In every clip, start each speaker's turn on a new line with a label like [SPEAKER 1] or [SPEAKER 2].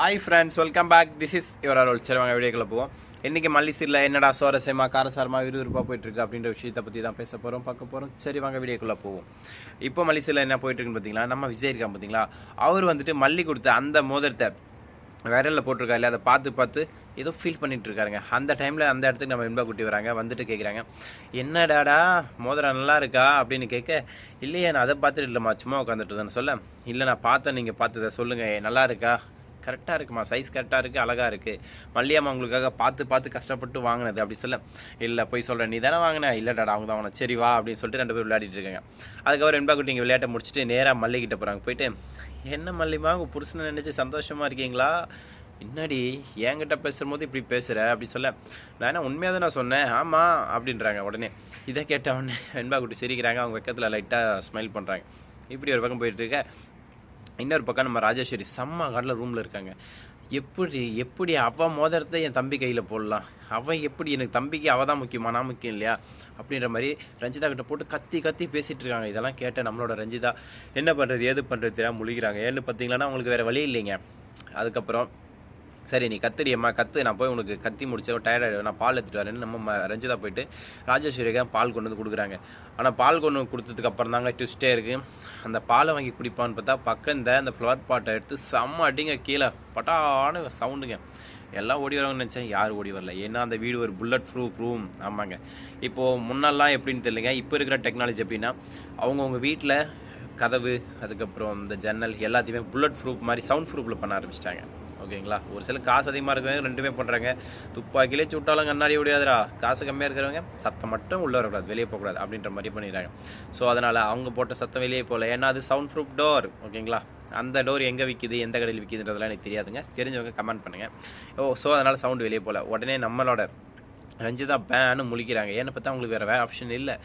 [SPEAKER 1] Hi friends welcome back this is your role சரி வாங்க வீடியோக்குள்ள போவோம். இன்றைக்கி மல்லிசீரில் என்னடா சுவாரஸ்யமாக காரசாரமாக விறுவிறுப்பாக போயிட்டுருக்கு அப்படின்ற விஷயத்தை பற்றி தான் பேச போகிறோம் பார்க்க போகிறோம் சரி வாங்க வீடியோக்குள்ளே போவோம். இப்போ மல்லிசீரில் என்ன போயிட்டுருக்குன்னு பார்த்தீங்களா நம்ம விஜய் இருக்கான் பார்த்தீங்களா அவர் வந்துட்டு மல்லி கொடுத்த அந்த மோதிரத்தை விரலில் போட்டிருக்காரு அதை பார்த்து பார்த்து ஏதோ ஃபீல் பண்ணிட்டு இருக்காருங்க அந்த டைமில் அந்த இடத்துக்கு நம்ம இன்பா குட்டி வராங்க வந்துட்டு கேட்குறாங்க என்னடாடா மோதிரம் நல்லா இருக்கா? அப்படின்னு கேட்க இல்லையே நான் அதை பார்த்துட்டு இல்லைம்மா சும்மா உட்காந்துட்டு இருந்தேன்னு சொல்ல. இல்லை நான் பார்த்தேன் நீங்கள் பார்த்ததை சொல்லுங்கள் நல்லா இருக்கா? கரெக்டாக இருக்குமா? சைஸ் கரெக்டாக இருக்குது அழகாக இருக்குது மல்லியம்மா உங்களுக்காக பார்த்து பார்த்து கஷ்டப்பட்டு வாங்கினது அப்படி சொல்ல இல்லை போய் சொல்கிறேன் நீ தானே வாங்கினேன் இல்லைடா அவங்க தான் வாங்கின. சரி வா அப்படின்னு சொல்லிட்டு ரெண்டு பேர் விளையாடிட்டு இருக்காங்க. அதுக்கப்புறம் என்பா குட்டிங்க விளையாட்டை முடிச்சுட்டு நேராக மல்லிகிட்ட போகிறாங்க போயிட்டு என்ன மல்லிமா உங்கள் புருஷனை நினச்சி சந்தோஷமாக இருக்கீங்களா? என்னடி என்கிட்ட பேசும்போது இப்படி பேசுகிற அப்படி சொல்ல நான் என்ன உண்மையாக தான் நான் சொன்னேன்? ஆமாம் அப்படின்றாங்க உடனே. இதை கேட்ட உடனே வெண்பா குட்டி சிரிக்கிறாங்க. அவங்க வெக்கத்தில் லைட்டாக ஸ்மைல் பண்ணுறாங்க இப்படி ஒரு பக்கம் போயிட்டுருக்க இன்னொரு பக்கம் நம்ம ராஜேஸ்வரி செம்ம காட்டில் ரூமில் இருக்காங்க. எப்படி எப்படி அவள் மோதிரத்தை என் தம்பி கையில் போடலாம்? அவன் எப்படி எனக்கு தம்பிக்கு அவள் தான் முக்கியமா நான் முக்கியம் இல்லையா? அப்படின்ற மாதிரி ரஞ்சிதா கிட்ட போட்டு கத்தி கத்தி பேசிகிட்டு இருக்காங்க. இதெல்லாம் கேட்ட நம்மளோட ரஞ்சிதா என்ன பண்ணுறது ஏது பண்ணுறது தெரியாமல் முழிக்கிறாங்க. ஏன்னு பார்த்தீங்கன்னா அவங்களுக்கு வேறு வழி இல்லைங்க. அதுக்கப்புறம் சரி நீ கத்துடியம்மா கத்து. நான் போய் உனக்கு கத்தி முடிச்சிடும் டயர்டாக நான் பால் எடுத்துட்டு வரேன்னு நம்ம ரஞ்சிதா போயிட்டு ராஜேஸ்வரிக்காக பால் கொண்டு வந்து கொடுக்குறாங்க. ஆனால் பால் கொண்டு கொடுத்ததுக்கு அப்புறம் தாங்க ட்விஸ்டே இருக்குது அந்த பாலை வாங்கி குடிப்பான்னு பார்த்தா பக்கம் இந்த அந்த ஃப்ளவர் பாட்டை எடுத்து செம்ம அடிங்க கீழே. பட்டான சவுண்டுங்க எல்லாம் ஓடி வரவங்கன்னு நினச்சேன். யாரும் ஓடி வரல. ஏன்னா அந்த வீடு ஒரு புல்லட் ப்ரூஃப் ரூம் ஆமாங்க. இப்போது முன்னெல்லாம் எப்படின்னு தெரியலங்க. இப்போ இருக்கிற டெக்னாலஜி எப்படின்னா அவங்கவுங்க வீட்டில் கதவு அதுக்கப்புறம் இந்த ஜன்னல் எல்லாத்தையுமே புல்லட் ப்ரூஃப் மாதிரி சவுண்ட் ப்ரூஃபில் பண்ண ஆரம்பிச்சிட்டாங்க. ஓகேங்களா? ஒரு சில காசு அதிகமாக இருக்கிறவங்க ரெண்டுமே பண்ணுறாங்க துப்பாக்கிலே சுட்டாலும் கண்ணாடி முடியாதுடா காசு கம்மியாக இருக்கிறவங்க சத்தம் மட்டும் உள்ளே வரக்கூடாது வெளியே போகக்கூடாது அப்படின்ற மாதிரி பண்ணிடுறாங்க. ஸோ அதனால் அவங்க போட்ட சத்தம் வெளியே போகல. ஏன்னா அது சவுண்ட் ப்ரூஃப் டோர் ஓகேங்களா? அந்த டோர் எங்கே விற்கிது எந்த கடையில் விற்கிதுன்றதெல்லாம் எனக்கு தெரியாதுங்க. தெரிஞ்சவங்க கமெண்ட் பண்ணுங்கள் ஓ ஸோ அதனால் சவுண்டு வெளியே போகல. உடனே நம்மளோட ரஞ்சிதா பேன்னு முழிக்கிறாங்க. ஏன்னு பார்த்தா அவங்களுக்கு வேறு வேறு ஆப்ஷன் இல்லை.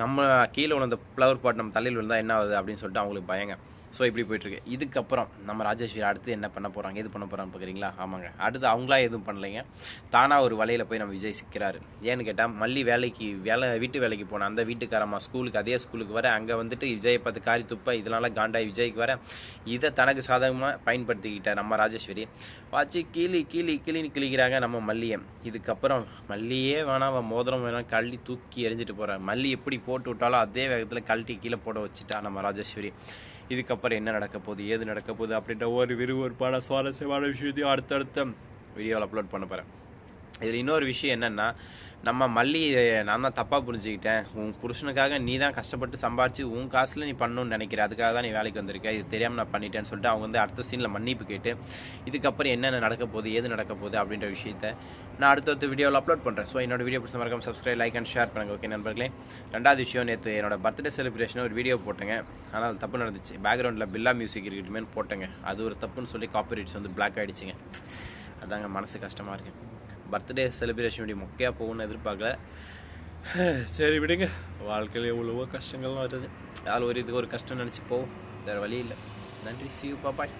[SPEAKER 1] நம்ம கீழே விழுந்த ஃப்ளவர் பாட் நம்ம தலையில் விழுந்தா என்ன ஆகுது அப்படின்னு சொல்லிட்டு அவங்களுக்கு பயங்க. ஸோ இப்படி போயிட்டுருக்கு. இதுக்கப்புறம் நம்ம ராஜேஸ்வரி அடுத்து என்ன பண்ண போகிறாங்க எது பண்ண போகிறான்னு பார்க்குறீங்களா ஆமாங்க. அடுத்து அவங்களா எதுவும் பண்ணலைங்க. தானாக ஒரு வலையில் போய் நம்ம விஜய் சிக்கிறாரு. ஏன்னு கேட்டால் மல்லி வேலைக்கு வேலை வீட்டு வேலைக்கு போன அந்த வீட்டுக்காரம்மா ஸ்கூலுக்கு அதே ஸ்கூலுக்கு வர அங்கே வந்துட்டு விஜயை பார்த்து காரி துப்ப இதனால காண்டாய் விஜய்க்கு வர இதை தனக்கு சாதகமாக பயன்படுத்திக்கிட்ட நம்ம ராஜேஸ்வரி வச்சு கீழி கீழி கீழின்னு கிழிக்கிறாங்க நம்ம மல்லியை. இதுக்கப்புறம் மல்லியே வேணாம் அவன் மோதிரம் வேணாம் கழட்டி தூக்கி எரிஞ்சிட்டு போகிறான் மல்லி எப்படி போட்டு விட்டாலும் அதே வேகத்தில் கழட்டி கீழே போட வச்சுட்டா நம்ம ராஜேஸ்வரி. இதுக்கப்புறம் என்ன நடக்க போகுது ஏது நடக்க போகுது அப்படின்ற ஒரு விறுவிறுப்பான சுவாரஸ்யமான விஷயத்தையும் அடுத்தடுத்த வீடியோவில் அப்லோட் பண்ண போகிறேன் இதில் இன்னொரு விஷயம் என்னென்னா நம்ம மல்லி நான் தான் தப்பாக புரிஞ்சுக்கிட்டேன். உன் புருஷனுக்காக நீ தான் கஷ்டப்பட்டு சம்பாரிச்சு உன் காசில் நீ பண்ணணும்னு நினைக்கிற. அதுக்காக தான் நீ வேலைக்கு வந்திருக்க. இது தெரியாமல் நான் பண்ணிட்டேன்னு சொல்லிட்டு அவங்க வந்து அடுத்த சீனில் மன்னிப்பு கேட்டு இதுக்கப்புறம் என்னென்ன நடக்க போகுது ஏது நடக்க போகுது அப்படின்ற விஷயத்த நான் அடுத்தடுத்த வீடியோவில் அப்லோட் பண்ணுறேன் ஸோ என்னோட வீடியோ பிடிச்ச மறக்காம சப்ஸ்கிரைப் லைக் அண்ட் ஷேர் பண்ணுங்கள் ஓகே நண்பர்களே? ரெண்டாவது விஷயம் நேற்று என்னோட பர்த்டே செலிப்ரேஷன் ஒரு வீடியோ போட்டேங்க. ஆனால் தப்பு நடந்துச்சு. பேக்ரவுண்டில் பில்லா மியூசிக் இருக்கட்டுமே போட்டேங்க. அது ஒரு தப்புன்னு சொல்லி காப்பிரைட்ஸ் வந்து பிளாக் ஆகிடுச்சிங்க அதாங்க மனசு கஷ்டமாக இருக்குது பர்த்டே செலிப்ரேஷன் மொக்கையாக போகணும்னு எதிர்பார்க்கல. சரி விடுங்க. வாழ்க்கையில் எவ்வளவோ கஷ்டங்கள்லாம் வருது. யார் ஒரு இதுக்கு ஒரு கஷ்டம் நினச்சி போவோம் வேறு வழி இல்லை. நன்றி. சி பாப்பாய்